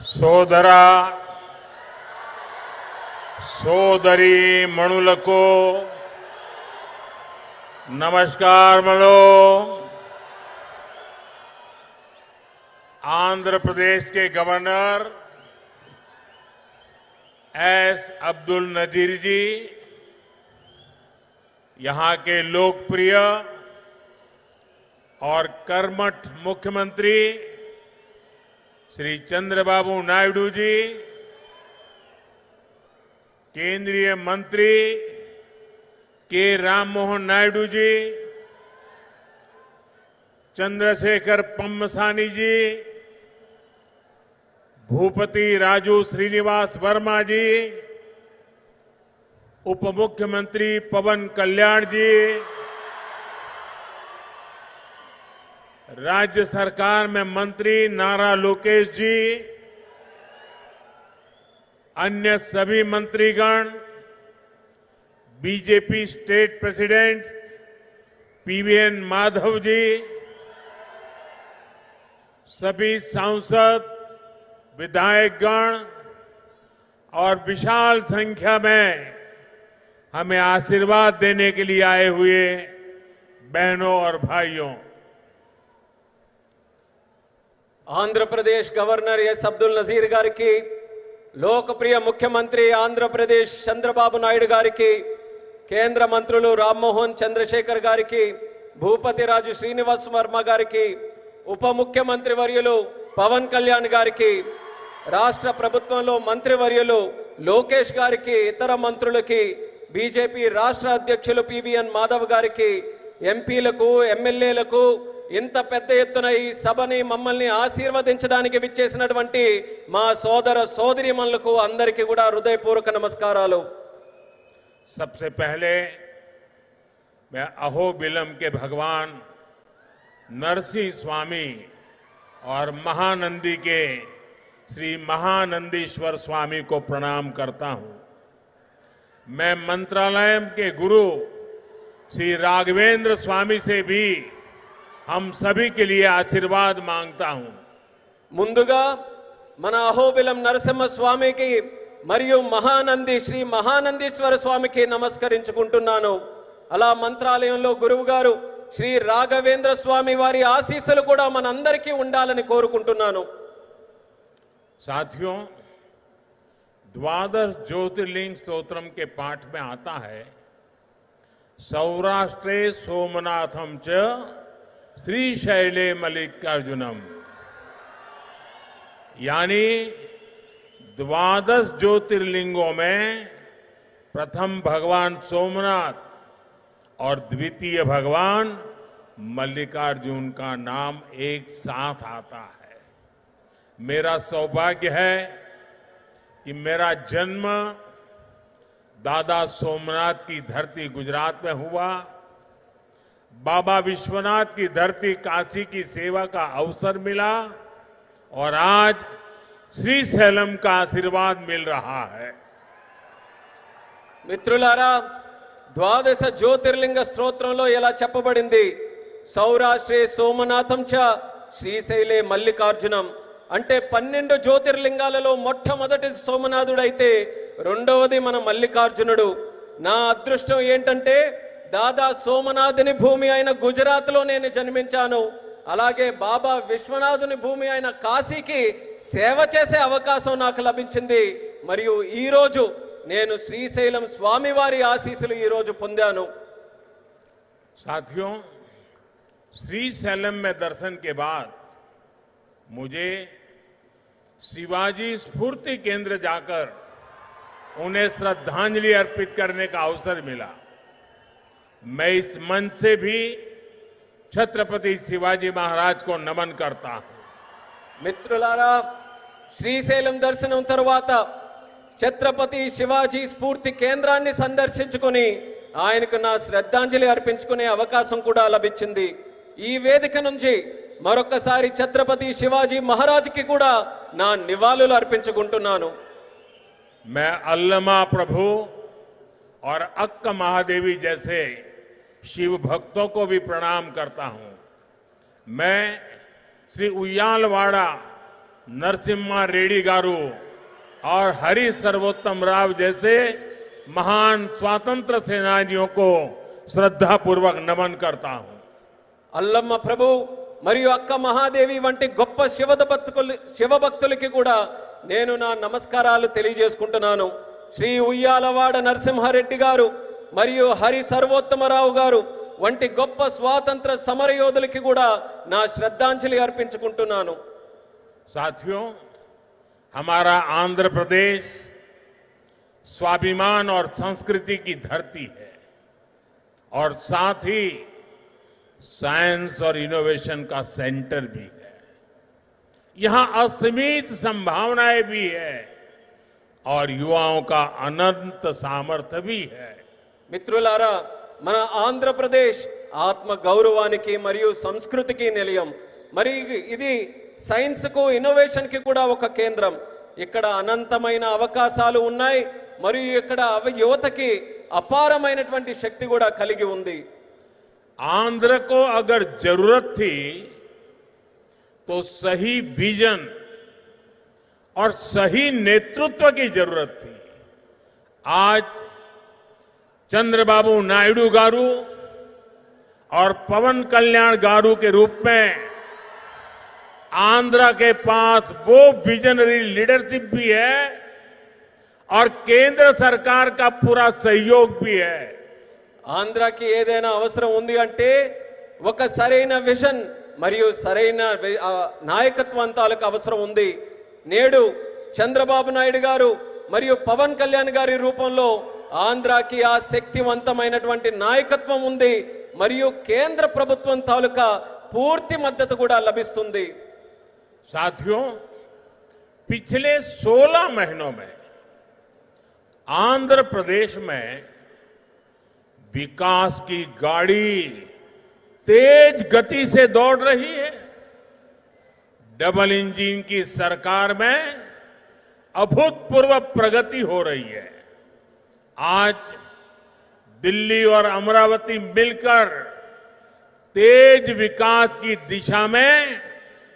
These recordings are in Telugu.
సోదర సోదరి మణులకు నమస్కారములు आंध्र प्रदेश के गवर्नर एस अब्दुल नजीर जी यहां के लोकप्रिय और कर्मठ मुख्यमंत्री श्री चंद्रबाबू नायडू जी, केंद्रीय मंत्री के राम मोहन नायडू जी, चंद्रशेखर पम्मसानी जी, भूपति राजू श्रीनिवास वर्मा जी उप मुख्यमंत्री पवन कल्याण जी राज्य सरकार में मंत्री नारा लोकेश जी, अन्य सभी मंत्रीगण, BJP state president PVN Madhav ji, सभी सांसद, विधायकगण और विशाल संख्या में हमें आशीर्वाद देने के लिए आए हुए बहनों और भाइयों। ఆంధ్రప్రదేశ్ గవర్నర్ ఎస్ అబ్దుల్ నజీర్ గారికి లోకప్రియ ముఖ్యమంత్రి ఆంధ్రప్రదేశ్ చంద్రబాబు నాయుడు గారికి కేంద్ర మంత్రులు రామ్మోహన్ చంద్రశేఖర్ గారికి భూపతి రాజు శ్రీనివాస్ వర్మ గారికి ఉప ముఖ్యమంత్రి వర్యులు పవన్ కళ్యాణ్ గారికి రాష్ట్ర ప్రభుత్వంలో మంత్రివర్యులు లోకేష్ గారికి ఇతర మంత్రులకి బీజేపీ రాష్ట్ర అధ్యక్షులు పివిఎన్ మాధవ్ గారికి ఎంపీలకు ఎమ్మెల్యేలకు ఇంత పెద్ద ఎత్తున ఈ సభని మమ్మల్ని ఆశీర్వదించడానికి విచ్చేసినటువంటి మా సోదర సోదరిమణులకు అందరికీ కూడా హృదయపూర్వక నమస్కారాలు सबसे पहले मैं अहोबिलम के भगवान नरसिंह स्वामी और महानंदी के श्री महानंदीश्वर स्वामी को प्रणाम करता हूं मैं मंत्रालय के गुरु श्री राघवेंद्र स्वामी से भी हम सभी के लिए आशीर्वाद मांगता हूं ముందుగా మన అహోబిలం నరసింహ స్వామికి మరియు మహానంది శ్రీ మహానందీశ్వర స్వామికి నమస్కరించుకుంటున్నాను అలా మంత్రాలయంలో గురువు గారు శ్రీ రాఘవేంద్ర స్వామి వారి ఆశీస్సులు కూడా మనందరికీ ఉండాలని కోరుకుంటున్నాను साथियों द्वादश ज्योतिर्लिंग स्तोत्रम के पाठ में आता है सौराष्ट्रे सोमनाथम च श्रीशैले मल्लिकार्जुनम। यानी द्वादश ज्योतिर्लिंगों में प्रथम भगवान सोमनाथ और द्वितीय भगवान मल्लिकार्जुन का नाम एक साथ आता है। मेरा सौभाग्य है कि मेरा जन्म दादा सोमनाथ की धरती गुजरात में हुआ। बाबा विश्वनाथ की धरती काशी की सेवा का अवसर मिला और आज श्री सैलम का आशीर्वाद मिल रहा है మిత్రులారా ద్వాదశ జ్యోతిర్లింగ స్తోత్రంలో ఇలా చెప్పబడింది సౌరాష్ట్రే సోమనాథం చ శ్రీశైలే మల్లికార్జునం అంటే పన్నెండు జ్యోతిర్లింగాలలో మొట్టమొదటి సోమనాథుడైతే రెండవది మన మల్లికార్జునుడు నా అదృష్టం ఏంటంటే దాదా సోమనాథుని భూమి అయిన గుజరాత్లో నేను జన్మించాను అలాగే బాబా విశ్వనాథుని భూమి అయిన కాశీకి సేవ చేసే అవకాశం నాకు లభించింది మరియు ఈ రోజు నేను శ్రీశైలం స్వామివారి ఆశీస్సులు ఈ రోజు పొందాను साथियों श्री सैलम में दर्शन के बाद मुझे शिवाजी स्फूर्ति केंद्र जाकर उन्हें श्रद्धांजलि अर्पित करने का अवसर मिला मैं इस मंच से भी छत्रपति शिवाजी महाराज को नमन करता हूं మిత్రులారా శ్రీశైలం దర్శనం తరువాత ఛత్రపతి శివాజీ స్ఫూర్తి కేంద్రాన్ని సందర్శించుకొని ఆయనకు నా శ్రద్ధాంజలి అర్పించుకునే అవకాశం కూడా లభించింది ఈ వేదిక నుంచి మరొకసారి ఛత్రపతి శివాజీ మహారాజుకి కూడా నా నివాళులు అర్పించుకుంటున్నాను मैं अल्लमा प्रभु और अक्क महादेवी जैसे शिव भक्तों को भी प्रणाम करता हूं मैं श्री उयालवाड़ा नरसिम्हा रेड्डी गारू और हरि सर्वोत्तम राव जैसे महान स्वातंत्र सेनानियों को श्रद्धा पूर्वक नमन करता हूं అల్లమ్మ ప్రభు మరియు అక్క మహాదేవి వంటి గొప్ప శివద భక్తులు శివభక్తులకి కూడా నేను నా నమస్కారాలు తెలియజేసుకుంటున్నాను శ్రీ ఉయ్యాలవాడ నరసింహారెడ్డి గారు మరియు హరి సర్వోత్తమరావు గారు వంటి గొప్ప స్వాతంత్ర సమరయోధులకి కూడా నా శ్రద్ధాంజలి అర్పించుకుంటున్నాను साथियों हमारा आंध्र प्रदेश स्वाभिमान और संस्कृति की धरती है और साथ ही साइंस और इनोवेशन का सेंटर भी है यहां असीमित संभावनाएं भी है और युवाओं का अनंत सामर्थ्य भी है మిత్రులారా మన ఆంధ్రప్రదేశ్ ఆత్మ గౌరవానికి మరియు సంస్కృతికి నిలయం మరి ఇది సైన్స్ కు ఇన్నోవేషన్ కి కూడా ఒక కేంద్రం ఇక్కడ అనంతమైన అవకాశాలు ఉన్నాయి మరియు ఇక్కడ అవ- యువతకి అపారమైనటువంటి శక్తి కూడా కలిగి ఉంది आंध्र को अगर जरूरत थी तो सही विजन और सही नेतृत्व की जरूरत थी आज चंद्रबाबू नायडू गारू और पवन कल्याण गारू के रूप में आंध्र के पास वो विजनरी लीडरशिप भी है और केंद्र सरकार का पूरा सहयोग भी है ఆంధ్రాకి ఏదైనా అవసరం ఉంది అంటే ఒక సరైన విజన్ మరియు సరైన వి- ఆ నాయకత్వం తాలూకు అవసరం ఉంది నేడు చంద్రబాబు నాయుడు గారు మరియు పవన్ కళ్యాణ్ గారి రూపంలో ఆంధ్రాకి ఆ శక్తివంతమైనటువంటి నాయకత్వం ఉంది మరియు కేంద్ర ప్రభుత్వం తాలూకా పూర్తి మద్దతు కూడా లభిస్తుంది साथियों पिछले 16 महीनों में आंध्र प्रदेश में विकास की गाड़ी तेज गति से दौड़ रही है डबल इंजन की सरकार में अभूतपूर्व प्रगति हो रही है आज दिल्ली और अमरावती मिलकर तेज विकास की दिशा में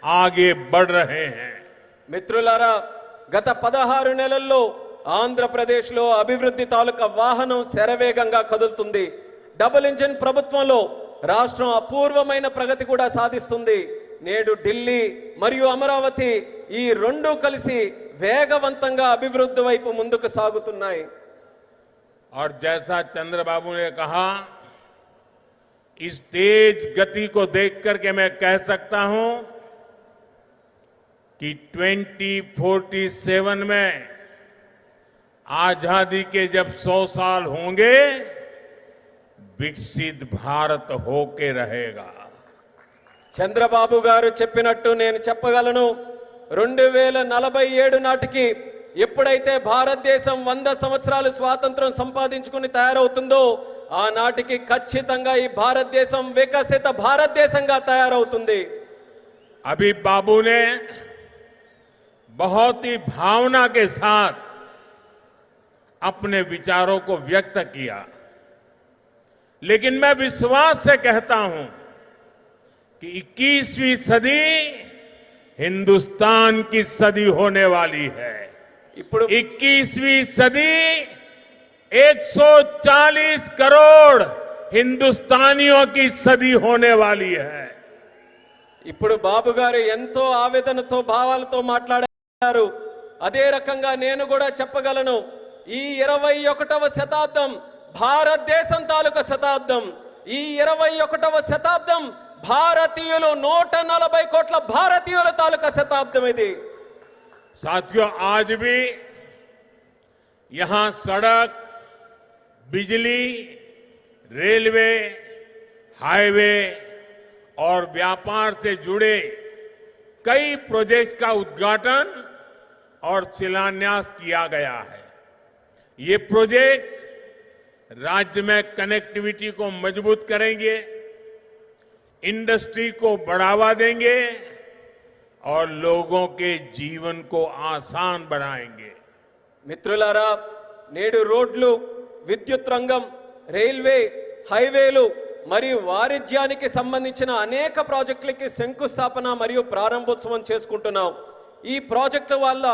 आगे बढ़ रहे हैं మిత్రులారా గత పదహారు నెలల్లో ఆంధ్రప్రదేశ్లో అభివృద్ధి తాలూకా వాహనం శరవేగంగా కదులుతుంది డబుల్ ఇంజిన్ ప్రభుత్వంలో రాష్ట్రం అపూర్వమైన ప్రగతి కూడా సాధిస్తుంది నేడు ఢిల్లీ మరియు అమరావతి ఈ రెండు కలిసి వేగవంతంగా అభివృద్ధి వైపు ముందుకు సాగుతున్నాయి और जैसा चंद्रबाबू ने कहा इस तेज गति को देख करके मैं कह सकता हूं कि 2047 में आजादी के जब 100 साल होंगे विकसित भारत होके रहेगा చంద్రబాబు గారు చెప్పినట్టు నేను చెప్పగలను రెండు వేల నలభై ఏడు నాటికి ఎప్పుడైతే భారతదేశం వంద సంవత్సరాలు స్వాతంత్రం సంపాదించుకుని తయారవుతుందో ఆనాటికి ఖచ్చితంగా ఈ భారతదేశం వికసిత భారతదేశంగా తయారవుతుంది अभी बाबू ने बहुत ही भावना के साथ अपने विचारों को व्यक्त किया लेकिन मैं विश्वास से कहता हूं कि 21वीं सदी हिंदुस्तान की सदी होने वाली है ఇప్పుడు 21वीं सदी 140 करोड़ हिंदुस्तानियों की सदी होने वाली है ఇప్పుడు బాబు గారు ఎంతో ఆవేదనతో భావాలతో మాట్లాడారు అదే రకంగా నేను కూడా చెప్పగలను ఈ ఇరవై ఒకటవ శతాబ్దం భారతదేశం తాలూకా శతాబ్దం ఈ ఇరవై ఒకటవ శతాబ్దం భారతీయులు నూట నలభై కోట్ల భారతీయుల తాలూకా శతాబ్దం ఇది साथियों, आज भी यहाँ सड़क, बिजली, रेलवे, हाईवे और व्यापार से जुड़े कई प्रोजेक्ट्स का उद्घाटन और शिलान्यास किया गया है। ये प्रोजेक्ट्स राज्य में कनेक्टिविटी को मज़बूत करेंगे इंडस्ट्री को बढ़ावा देंगे और लोगों के जीवन को आसान बनाएंगे మిత్రులారా నేడు రోడ్లు విద్యుత్ రంగం రైల్వే హైవేలు మరియు వాణిజ్యానికి సంబంధించిన అనేక ప్రాజెక్టులకి శంకుస్థాపన మరియు ప్రారంభోత్సవం చేసుకుంటున్నాం ఈ ప్రాజెక్టు వల్ల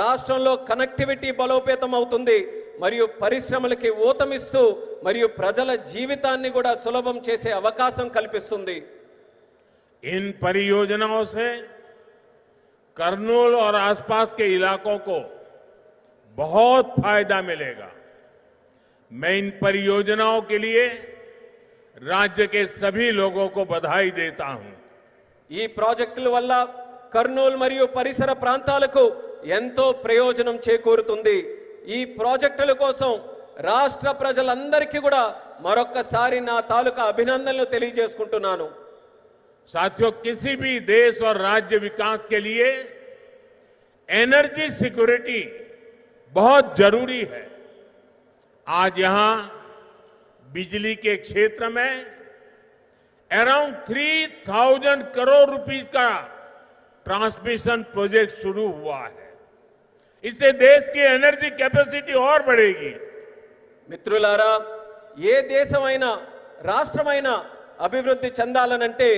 రాష్ట్రంలో కనెక్టివిటీ బలోపేతం అవుతుంది మరియు పరిశ్రమలకి ఊతమిస్తూ మరియు ప్రజల జీవితాన్ని కూడా సులభం చేసే అవకాశం కల్పిస్తుంది इन परियोजनाओं से करनूल और आसपास के इलाकों को बहुत फायदा मिलेगा मैं इन परियोजनाओं के लिए राज्य के सभी लोगों को बधाई देता हूं ఈ ప్రాజెక్టుల వల్ల కర్నూలు మరియు పరిసర ప్రాంతాలకు ఎంతో ప్రయోజనం చేకూరుతుంది ఈ ప్రాజెక్టుల కోసం రాష్ట్ర ప్రజలందరికీ కూడా మరొక్కసారి నా తాలూకా అభినందనలు తెలియజేసుకుంటున్నాను साथियों किसी भी देश और राज्य विकास के लिए एनर्जी सिक्योरिटी बहुत जरूरी है आज यहां बिजली के क्षेत्र में around three thousand crore rupees का ट्रांसमिशन प्रोजेक्ट शुरू हुआ है इससे देश की एनर्जी कैपेसिटी और बढ़ेगी మిత్రులారా ఏ దేశమైనా రాష్ట్రమైనా అభివృద్ధి చెందాలనంటే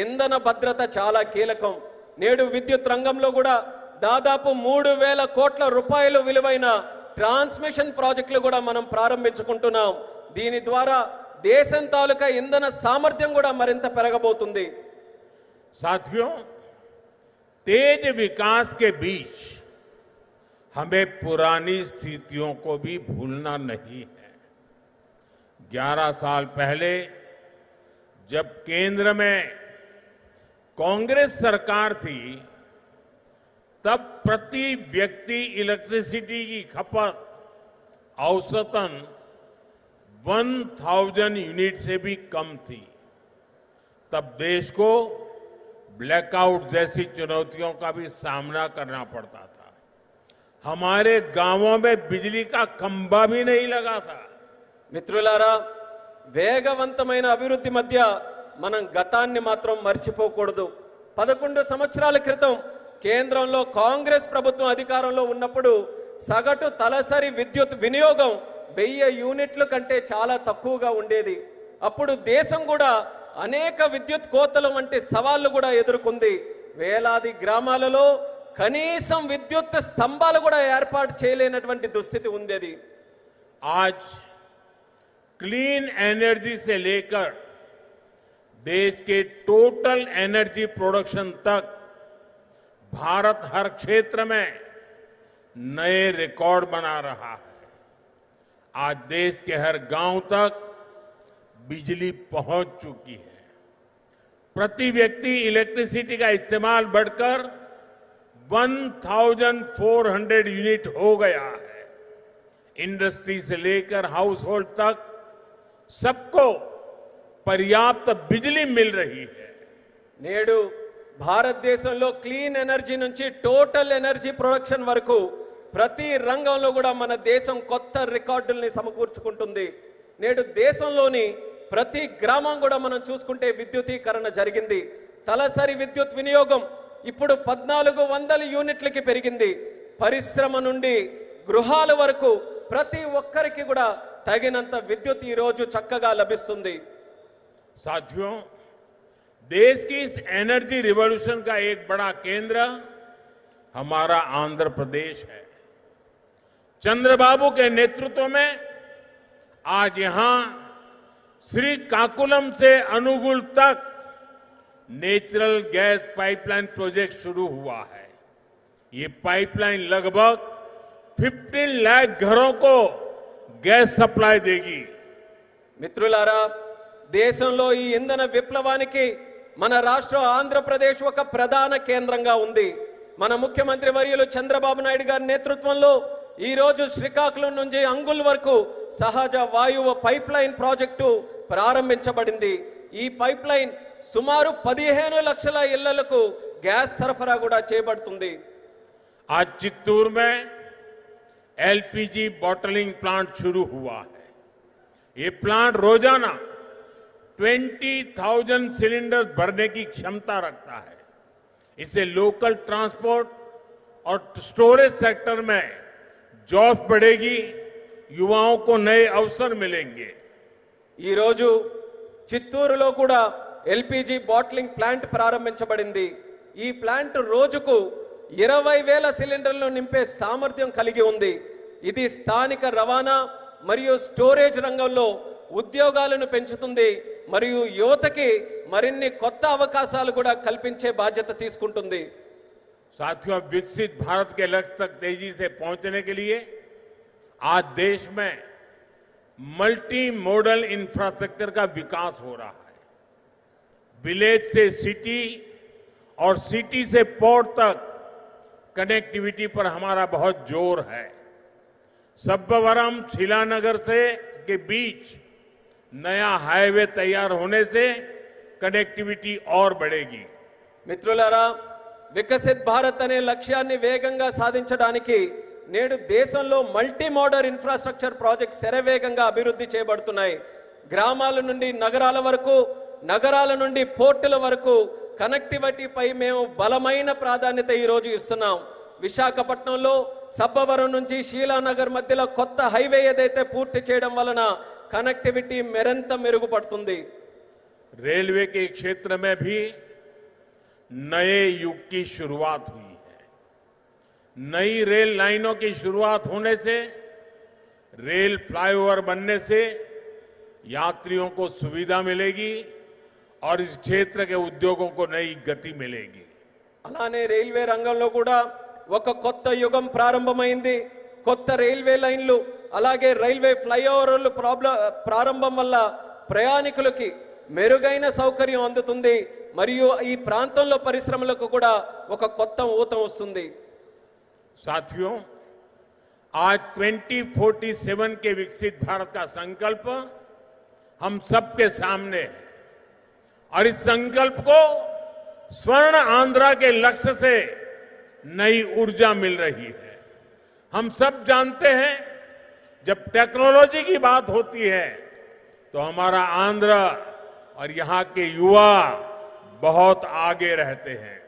ఇంధన భద్రత చాలా కీలకం నేడు విద్యుత్ రంగంలో కూడా దాదాపు మూడు వేల కోట్ల రూపాయలు విలువైన ట్రాన్స్మిషన్ ప్రాజెక్టులు కూడా మనం ప్రారంభించుకుంటున్నాం దీని ద్వారా దేశం తాలూకా ఇంధన సామర్థ్యం కూడా మరింత పెరగబోతుంది साथियों तेज विकास के बीच हमें पुरानी स्थितियों को भी भूलना नहीं है 11 साल पहले जब केंद्र में कांग्रेस सरकार थी तब प्रति व्यक्ति इलेक्ट्रिसिटी की खपत औसतन 1000 यूनिट से भी कम थी तब देश को ब्लैकआउट जैसी चुनौतियों का भी सामना करना पड़ता था हमारे गांवों में बिजली का खंभा भी नहीं लगा था మిత్రులారా వేగవంతమైన అభివృద్ధి మధ్య మనం గతాన్ని మాత్రం మర్చిపోకూడదు. పదకొండు సంవత్సరాల క్రితం కేంద్రంలో కాంగ్రెస్ ప్రభుత్వం అధికారంలో ఉన్నప్పుడు సగటు తలసరి విద్యుత్ వినియోగం వెయ్యి యూనిట్ల కంటే చాలా తక్కువగా ఉండేది. అప్పుడు దేశం కూడా అనేక విద్యుత్ కోతలు వంటి సవాళ్ళు కూడా ఎదుర్కొంది. వేలాది గ్రామాలలో కనీసం విద్యుత్ స్తంభాలు కూడా ఏర్పాటు చేయలేనటువంటి దుస్థితి ఉండేది. ఆజ్ క్లీన్ ఎనర్జీ సే లేకర్ देश के टोटल एनर्जी प्रोडक्शन तक भारत हर क्षेत्र में नए रिकॉर्ड बना रहा है। आज देश के हर गाँव तक बिजली पहुँच चुकी है। प्रति व्यक्ति इलेक्ट्रिसिटी का इस्तेमाल बढ़कर 1400 यूनिट हो गया है। इंडस्ट्री से लेकर हाउस होल्ड तक सबको పర్యాప్త బిజిలీ మిల్ రహీ నేడు భారతదేశంలో క్లీన్ ఎనర్జీ నుంచి టోటల్ ఎనర్జీ ప్రొడక్షన్ వరకు ప్రతి రంగంలో కూడా మన దేశం కొత్త రికార్డుల్ని సమకూర్చుకుంటుంది. నేడు దేశంలోని ప్రతి గ్రామం కూడా మనం చూసుకుంటే విద్యుతీకరణ జరిగింది. తలసరి విద్యుత్ వినియోగం ఇప్పుడు పద్నాలుగు వందల యూనిట్లకి పెరిగింది. పరిశ్రమ నుండి గృహాల వరకు ప్రతి ఒక్కరికి కూడా తగినంత విద్యుత్ ఈరోజు చక్కగా లభిస్తుంది. साथियों, देश की इस एनर्जी रिवॉल्यूशन का एक बड़ा केंद्र हमारा आंध्र प्रदेश है। चंद्रबाबू के नेतृत्व में आज यहाँ श्री काकुलम से अनुगुल तक नेचुरल गैस पाइपलाइन प्रोजेक्ट शुरू हुआ है। ये पाइपलाइन लगभग 15 लाख घरों को गैस सप्लाई देगी। मित्रुलारा దేశంలో ఈ ఇంధన విప్లవానికి మన రాష్ట్రం ఆంధ్రప్రదేశ్ ఒక ప్రధాన కేంద్రంగా ఉంది. మన ముఖ్యమంత్రి వర్యులు చంద్రబాబు నాయుడు గారి నేతృత్వంలో ఈరోజు శ్రీకాకుళం నుంచి అంగుల్ వరకు సహజ వాయువు పైప్ లైన్ ప్రాజెక్టు ప్రారంభించబడింది. ఈ పైప్ లైన్ సుమారు పదిహేను లక్షల ఇళ్ళకు గ్యాస్ సరఫరా కూడా చేయబడుతుంది ఆ చిత్తూరు మే ఎల్పిజి బాటలింగ్ ప్లాంట్ షురూ హువా ప్లాంట్ రోజానా रोजाना 20,000 सिलेंडर्स भरने की क्षमता रखता है इससे लोकल ट्रांसपोर्ट और स्टोरेज सेक्टर में जॉब बढ़ेगी युवाओं को नए अवसर मिलेंगे ఈ రోజు చిత్తూరులో కూడా ఎల్పిజి బాట్లింగ్ ప్లాంట్ ప్రారంభించబడింది ఈ ప్లాంట్ రోజుకు ఇరవై వేల సిలిండర్లు నింపే సామర్థ్యం కలిగి ఉంది ఇది స్థానిక రవాణా మరియు స్టోరేజ్ రంగంలో ఉద్యోగాలను పెంచుతుంది మరియు యువతకి మరిన్ని కొత్త అవకాశాలు కూడా కల్పించే బాధ్యత తీసుకుంటుంది साथियों विकसित भारत के लक्ष्य तक तेजी से पहुंचने के लिए आज देश में मल्टी मॉडल इंफ्रास्ट्रक्चर का विकास हो रहा है विलेज से सिटी और सिटी से पोर्ट तक कनेक्टिविटी पर हमारा बहुत जोर है सब्बवरम शिलानगर से के बीच नया हाईवे तैयार होने से कनेक्टिविटी और बढ़ेगी మిత్రులారా వికసిత్ భారత్ అనే లక్ష్యాన్ని వేగంగా సాధించడానికి నేడు దేశంలో మల్టీ మోడర్ ఇన్ఫ్రాస్ట్రక్చర్ ప్రాజెక్ట్ శరవేగంగా అభివృద్ధి చేయబడుతున్నాయి గ్రామాల నుండి నగరాల వరకు నగరాల నుండి పోర్టుల వరకు కనెక్టివిటీపై మేము బలమైన ప్రాధాన్యత ఈ రోజు ఇస్తున్నాం విశాఖపట్నంలో సబ్బవరం నుంచి శీలానగర్ మధ్యలో కొత్త హైవే ఏదైతే పూర్తి చేయడం వలన కనెక్టివిటీ మరింత మెరుగుపడుతుంది रेलवे के क्षेत्र में भी नए युग की शुरुआत हुई है नई रेल लाइनों की शुरुआत होने से रेल फ्लाईओवर बनने से यात्रियों को सुविधा मिलेगी और इस क्षेत्र के उद्योगों को नई गति मिलेगी అలానే రైల్వే రంగంలో కూడా ఒక కొత్త యుగం ప్రారంభమైంది కొత్త రైల్వే లైన్లు అలాగే రైల్వే ఫ్లైఓవర్లు ప్రాబ్లం ప్రారంభం వల్ల ప్రయాణికులకి మెరుగైన సౌకర్యం అందుతుంది మరియు ఈ ప్రాంతంలో పరిశ్రమలకు కూడా ఒక కొత్త ఊతం వస్తుంది साथियों आज 2047 के विकसित भारत का संकल्प हम सबके सामने है और इस संकल्प को स्वर्ण आंध्रा के लक्ष्य से नई ऊर्जा मिल रही है हम सब जानते हैं जब टेक्नोलॉजी की बात होती है तो हमारा आंध्र और यहाँ के युवा बहुत आगे रहते हैं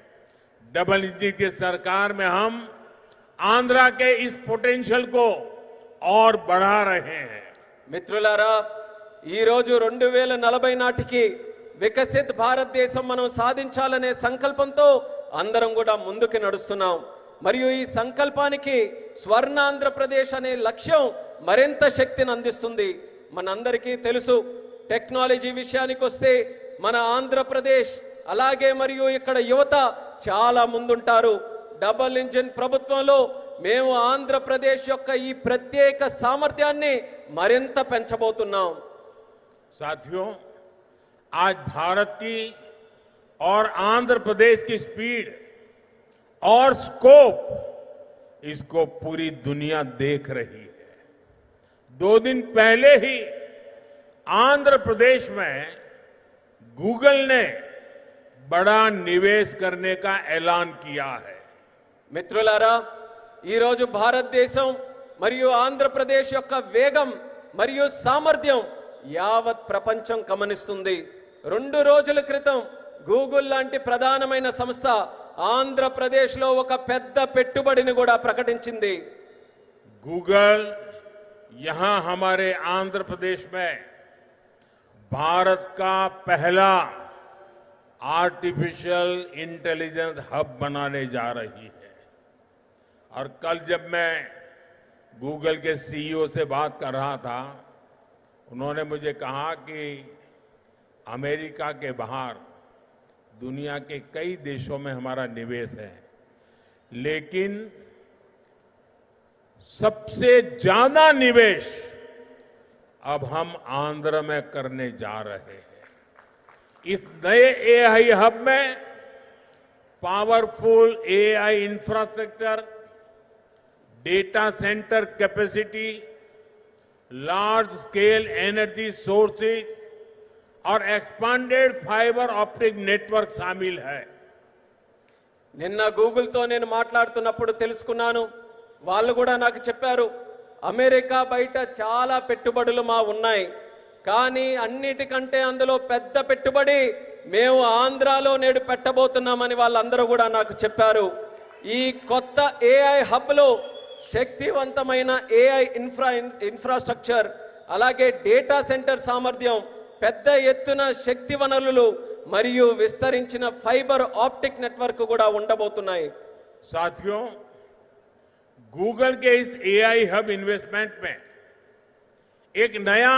डबल इंजन की सरकार में हम आंध्रा के इस पोटेंशियल को और बढ़ा रहे हैं మిత్రులారా ఈ రోజు రెండు వేల నలభై నాటికి వికసిత్ భారతదేశం మనం సాధించాలనే సంకల్పంతో అందరం కూడా ముందుకు నడుస్తున్నాం మరియు ఈ సంకల్పానికి స్వర్ణాంధ్రప్రదేశ్ అనే లక్ష్యం మరింత శక్తిని అందిస్తుంది మనందరికీ తెలుసు టెక్నాలజీ విషయానికి వస్తే మన ఆంధ్రప్రదేశ్ అలాగే మరియు ఇక్కడ యువత చాలా ముందుంటారు డబల్ ఇంజిన్ ప్రభుత్వంలో మేము ఆంధ్రప్రదేశ్ యొక్క ఈ ప్రత్యేక సామర్థ్యాన్ని మరింత పెంచబోతున్నాం साथियों आज भारत की और आंध्र प्रदेश की स्पीड और स्कोप इसको पूरी दुनिया देख रही है दो दिन पहले ही आंध्र प्रदेश में गूगल ने बड़ा निवेश करने का ऐलान किया है మిత్రులారా ఈరోజు భారతదేశం మరియు ఆంధ్రప్రదేశ్ యొక్క వేగం మరియు సామర్థ్యం యావత్ ప్రపంచం గమనిస్తుంది రెండు రోజుల క్రితం గూగుల్ లాంటి ప్రధానమైన సంస్థ ఆంధ్రప్రదేశ్లో ఒక పెద్ద పెట్టుబడిని కూడా ప్రకటించింది गूगल यहाँ हमारे आंध्र प्रदेश में भारत का पहला आर्टिफिशियल इंटेलिजेंस हब बनाने जा रही है। और कल जब मैं गूगल के सीईओ से बात कर रहा था, उन्होंने मुझे कहा कि अमेरिका के बाहर दुनिया के कई देशों में हमारा निवेश है, लेकिन सबसे ज्यादा निवेश अब हम आंध्र में करने जा रहे हैं इस नए एआई हब में powerful AI infrastructure data centre capacity large scale energy sources और एक्सपांडेड फाइबर ऑप्टिक नेटवर्क शामिल है నిన్న గూగుల్తో నేను మాట్లాడుతున్నప్పుడు తెలుసుకున్నాను వాళ్ళు కూడా నాకు చెప్పారు అమెరికా బయట చాలా పెట్టుబడులు మా ఉన్నాయి కానీ అన్నిటికంటే అందులో పెద్ద పెట్టుబడి మేము ఆంధ్రాలో నేడు పెట్టబోతున్నామని వాళ్ళందరూ కూడా నాకు చెప్పారు. ఈ కొత్త ఏఐ హబ్లో శక్తివంతమైన ఏఐ ఇన్ఫ్రా ఇన్ఫ్రాస్ట్రక్చర్ అలాగే డేటా సెంటర్ సామర్థ్యం పెద్ద ఎత్తున శక్తి వనరులు మరియు విస్తరించిన ఫైబర్ ఆప్టిక్ నెట్వర్క్ కూడా ఉండబోతున్నాయి. సాధ్యం? गूगल के इस एआई हब इन्वेस्टमेंट में एक नया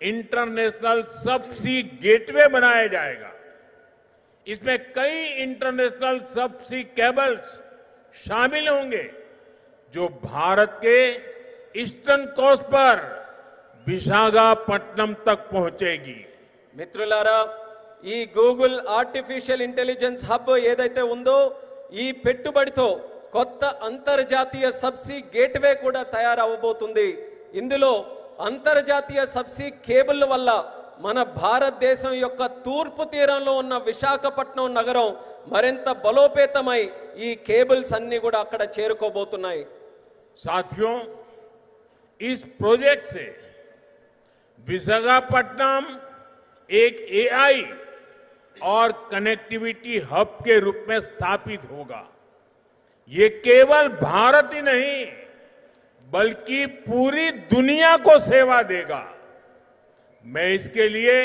इंटरनेशनल सबसी गेटवे बनाया जाएगा इसमें कई इंटरनेशनल सबसी केबल्स शामिल होंगे जो भारत के ईस्टर्न कोस्ट पर विशाखापट्टनम तक पहुंचेगी మిత్రులారా ఈ గూగుల్ ఆర్టిఫిషియల్ ఇంటెలిజెన్స్ హబ్ ఏదైతే ఉందో ఈ పెట్టుబడితో కొత్త అంతర్జాతీయ సబ్సీ గేట్వే కూడా తయారవబోతుంది ఇందులో అంతర్జాతీయ సబ్సీ కేబుల్ వల్ల మన భారతదేశం యొక్క తూర్పు తీరంలో ఉన్న విశాఖపట్నం నగరం మరింత బలోపేతమై ఈ కేబుల్స్ అన్ని కూడా అక్కడ చేరుకోబోతున్నాయి साथियों इस प्रोजेक्ट से विशाखापट्टनम एक एआई और कनेक्टिविटी हब के रूप में स्थापित होगा ये केवल भारत ही नहीं बल्कि पूरी दुनिया को सेवा देगा मैं इसके लिए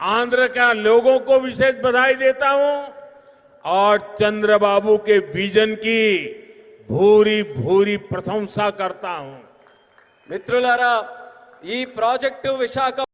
आंध्र का लोगों को विशेष बधाई देता हूं और चंद्रबाबू के विजन की भूरी भूरी प्रशंसा करता हूं మిత్రులారా ఈ ప్రాజెక్టు విశాఖ